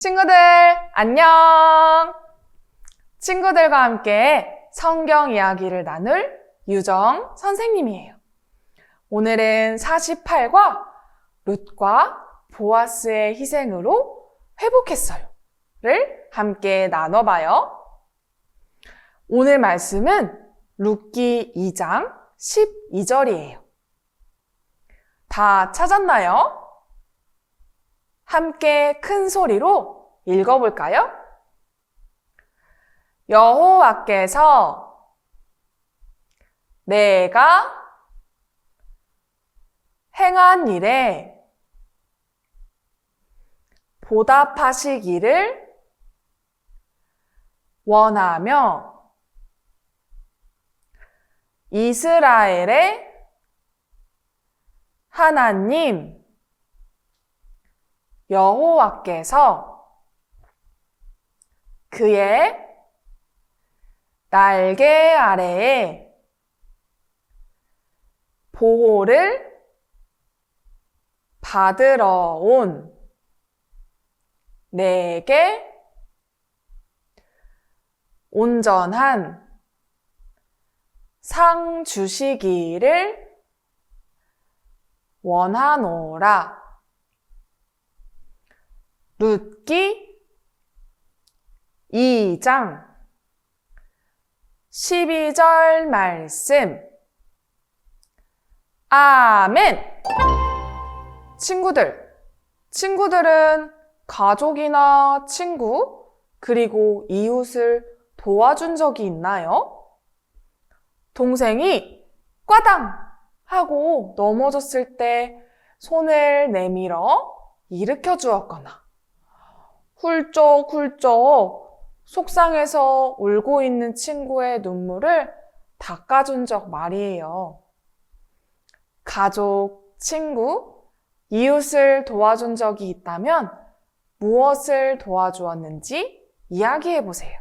친구들, 안녕! 친구들과 함께 성경 이야기를 나눌 유정 선생님이에요. 오늘은 48과 룻과 보아스의 희생으로 회복했어요. 를 함께 나눠봐요. 오늘 말씀은 룻기 2장 12절이에요. 다 찾았나요? 함께 큰 소리로 읽어볼까요? 여호와께서 내가 행한 일에 보답하시기를 원하며 이스라엘의 하나님 여호와께서 그의 날개 아래에 보호를 받으러 온 내게 온전한 상 주시기를 원하노라. 룻기 2장. 12절 말씀. 아멘. 친구들. 친구들은 가족이나 친구 그리고 이웃을 도와준 적이 있나요? 동생이 꽈당 하고 넘어졌을 때 손을 내밀어 일으켜 주었거나 훌쩍훌쩍 속상해서 울고 있는 친구의 눈물을 닦아준 적 말이에요. 가족, 친구, 이웃을 도와준 적이 있다면 무엇을 도와주었는지 이야기해 보세요.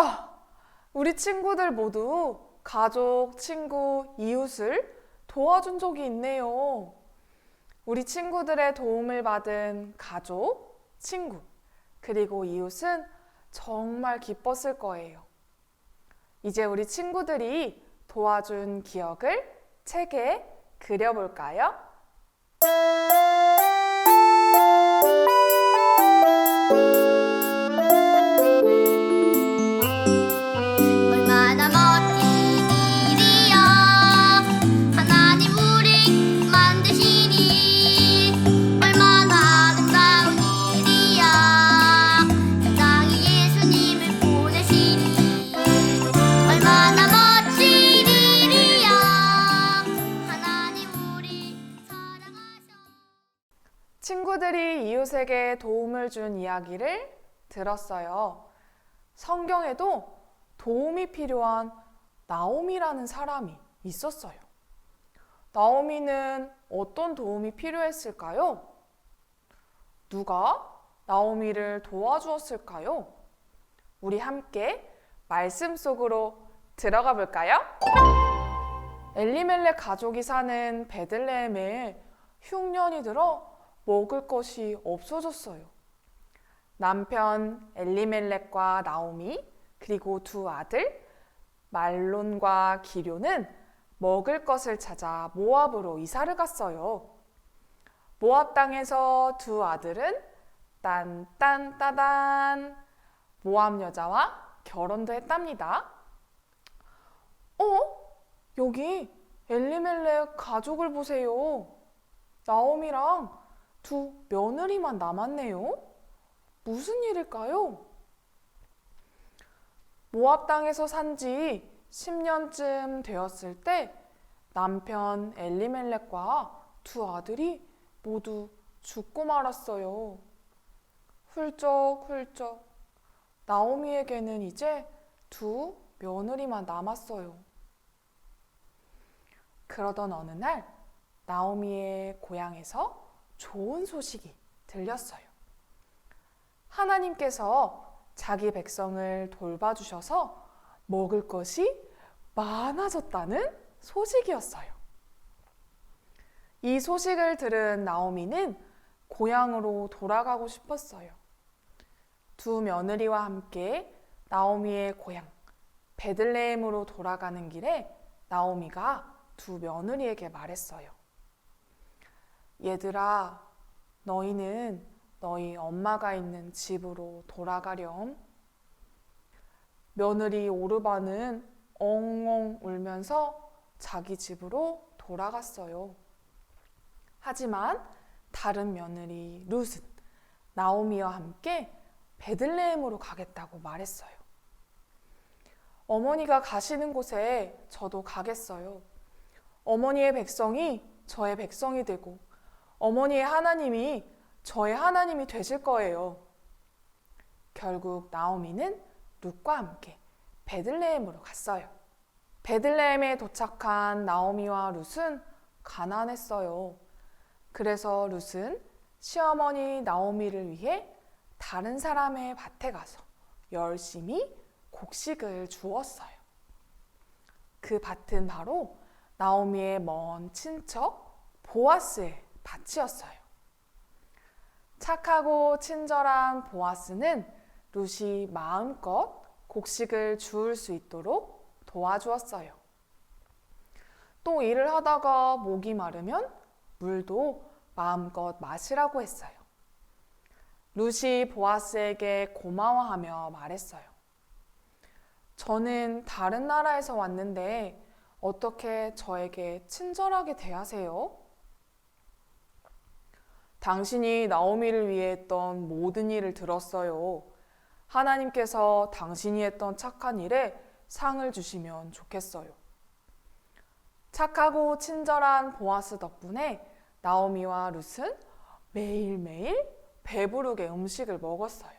우와! 우리 친구들 모두 가족, 친구, 이웃을 도와준 적이 있네요. 우리 친구들의 도움을 받은 가족, 친구, 그리고 이웃은 정말 기뻤을 거예요. 이제 우리 친구들이 도와준 기억을 책에 그려볼까요? 친구들이 이웃에게 도움을 준 이야기를 들었어요. 성경에도 도움이 필요한 나오미라는 사람이 있었어요. 나오미는 어떤 도움이 필요했을까요? 누가 나오미를 도와주었을까요? 우리 함께 말씀 속으로 들어가 볼까요? 엘리멜렉 가족이 사는 베들레헴에 흉년이 들어 먹을 것이 없어졌어요. 남편 엘리멜렉과 나오미 그리고 두 아들 말론과 기료는 먹을 것을 찾아 모압으로 이사를 갔어요. 모압 땅에서 두 아들은 딴딴 따단 모압 여자와 결혼도 했답니다. 어? 여기 엘리멜렉 가족을 보세요. 나오미랑 두 며느리만 남았네요. 무슨 일일까요? 모압 땅에서 산 지 10년쯤 되었을 때 남편 엘리멜렉과 두 아들이 모두 죽고 말았어요. 훌쩍훌쩍 나오미에게는 이제 두 며느리만 남았어요. 그러던 어느 날 나오미의 고향에서 좋은 소식이 들렸어요. 하나님께서 자기 백성을 돌봐주셔서 먹을 것이 많아졌다는 소식이었어요. 이 소식을 들은 나오미는 고향으로 돌아가고 싶었어요. 두 며느리와 함께 나오미의 고향 베들레헴으로 돌아가는 길에 나오미가 두 며느리에게 말했어요. 얘들아, 너희는 너희 엄마가 있는 집으로 돌아가렴. 며느리 오르바는 엉엉 울면서 자기 집으로 돌아갔어요. 하지만 다른 며느리 룻은 나오미와 함께 베들레헴으로 가겠다고 말했어요. 어머니가 가시는 곳에 저도 가겠어요. 어머니의 백성이 저의 백성이 되고 어머니의 하나님이 저의 하나님이 되실 거예요. 결국 나오미는 룻과 함께 베들레헴으로 갔어요. 베들레헴에 도착한 나오미와 룻은 가난했어요. 그래서 룻은 시어머니 나오미를 위해 다른 사람의 밭에 가서 열심히 곡식을 주었어요. 그 밭은 바로 나오미의 먼 친척 보아스의 밭이었어요. 착하고 친절한 보아스는 룻이 마음껏 곡식을 주울 수 있도록 도와주었어요. 또 일을 하다가 목이 마르면 물도 마음껏 마시라고 했어요. 룻이 보아스에게 고마워하며 말했어요. 저는 다른 나라에서 왔는데 어떻게 저에게 친절하게 대하세요? 당신이 나오미를 위해 했던 모든 일을 들었어요. 하나님께서 당신이 했던 착한 일에 상을 주시면 좋겠어요. 착하고 친절한 보아스 덕분에 나오미와 룻은 매일매일 배부르게 음식을 먹었어요.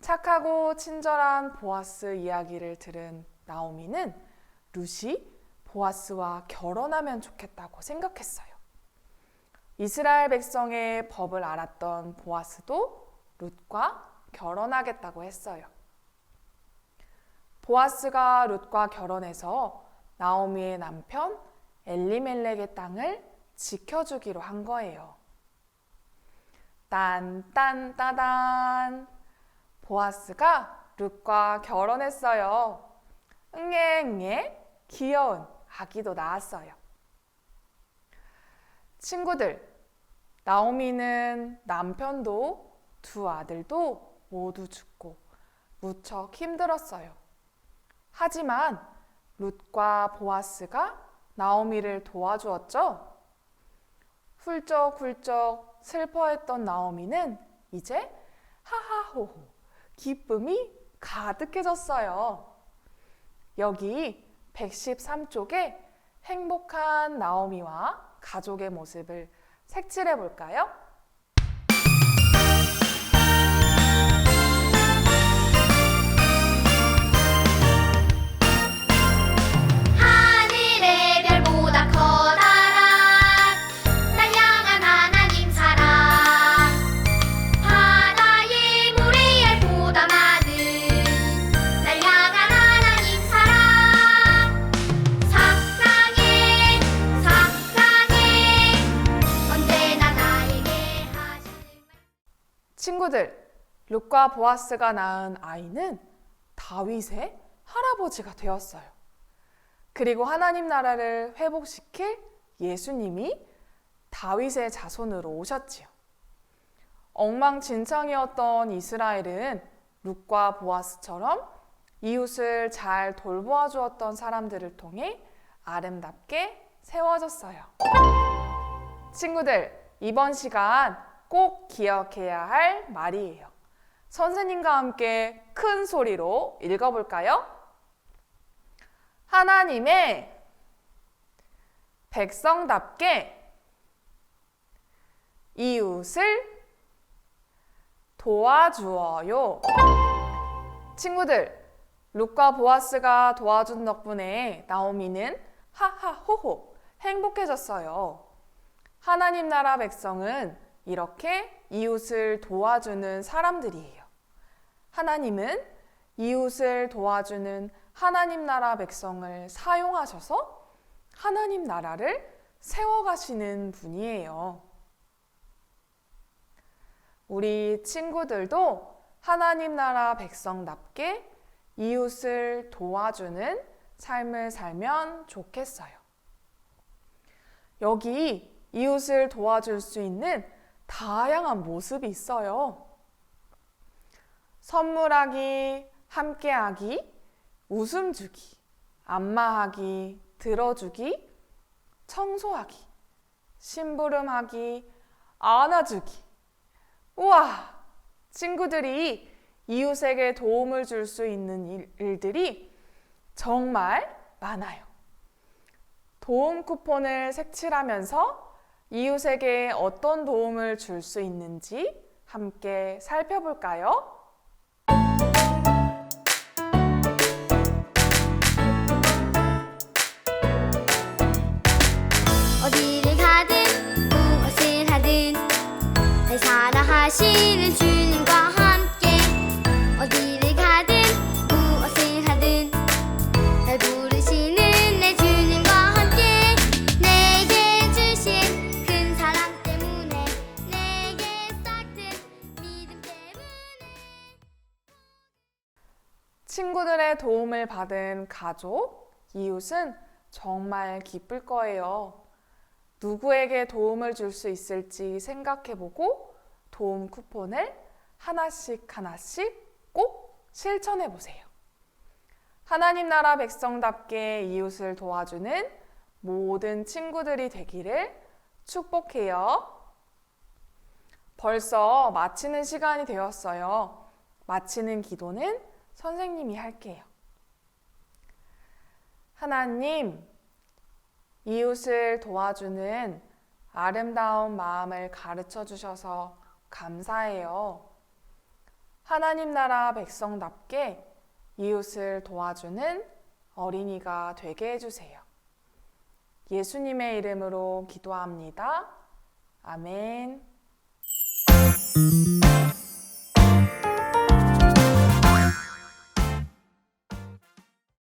착하고 친절한 보아스 이야기를 들은 나오미는 룻이 보아스와 결혼하면 좋겠다고 생각했어요. 이스라엘 백성의 법을 알았던 보아스도 룻과 결혼하겠다고 했어요. 보아스가 룻과 결혼해서 나오미의 남편 엘리멜렉의 땅을 지켜주기로 한 거예요. 딴딴 따단 보아스가 룻과 결혼했어요. 응애응애 귀여운 아기도 낳았어요. 친구들, 나오미는 남편도 두 아들도 모두 죽고 무척 힘들었어요. 하지만 룻과 보아스가 나오미를 도와주었죠. 훌쩍훌쩍 슬퍼했던 나오미는 이제 하하호호 기쁨이 가득해졌어요. 여기 113쪽에 행복한 나오미와 가족의 모습을 색칠해 볼까요? 친구들, 룻과 보아스가 낳은 아이는 다윗의 할아버지가 되었어요. 그리고 하나님 나라를 회복시킬 예수님이 다윗의 자손으로 오셨지요. 엉망진창이었던 이스라엘은 룻과 보아스처럼 이웃을 잘 돌보아 주었던 사람들을 통해 아름답게 세워졌어요. 친구들, 이번 시간 꼭 기억해야 할 말이에요. 선생님과 함께 큰 소리로 읽어볼까요? 하나님의 백성답게 이웃을 도와주어요. 친구들, 룩과 보아스가 도와준 덕분에 나오미는 하하호호 행복해졌어요. 하나님 나라 백성은 이렇게 이웃을 도와주는 사람들이에요. 하나님은 이웃을 도와주는 하나님 나라 백성을 사용하셔서 하나님 나라를 세워가시는 분이에요. 우리 친구들도 하나님 나라 백성답게 이웃을 도와주는 삶을 살면 좋겠어요. 여기 이웃을 도와줄 수 있는 다양한 모습이 있어요. 선물하기, 함께하기, 웃음 주기, 안마하기, 들어주기, 청소하기, 심부름하기, 안아주기. 우와! 친구들이 이웃에게 도움을 줄 수 있는 일- 일들이 정말 많아요. 도움 쿠폰을 색칠하면서 이웃에게 어떤 도움을 줄 수 있는지 함께 살펴볼까요? 어디를 가든 무엇을 하든 날 사랑하시는 주 친구들의 도움을 받은 가족, 이웃은 정말 기쁠 거예요. 누구에게 도움을 줄 수 있을지 생각해보고 도움 쿠폰을 하나씩 하나씩 꼭 실천해 보세요. 하나님 나라 백성답게 이웃을 도와주는 모든 친구들이 되기를 축복해요. 벌써 마치는 시간이 되었어요. 마치는 기도는 선생님이 할게요. 하나님, 이웃을 도와주는 아름다운 마음을 가르쳐 주셔서 감사해요. 하나님 나라 백성답게 이웃을 도와주는 어린이가 되게 해주세요. 예수님의 이름으로 기도합니다. 아멘.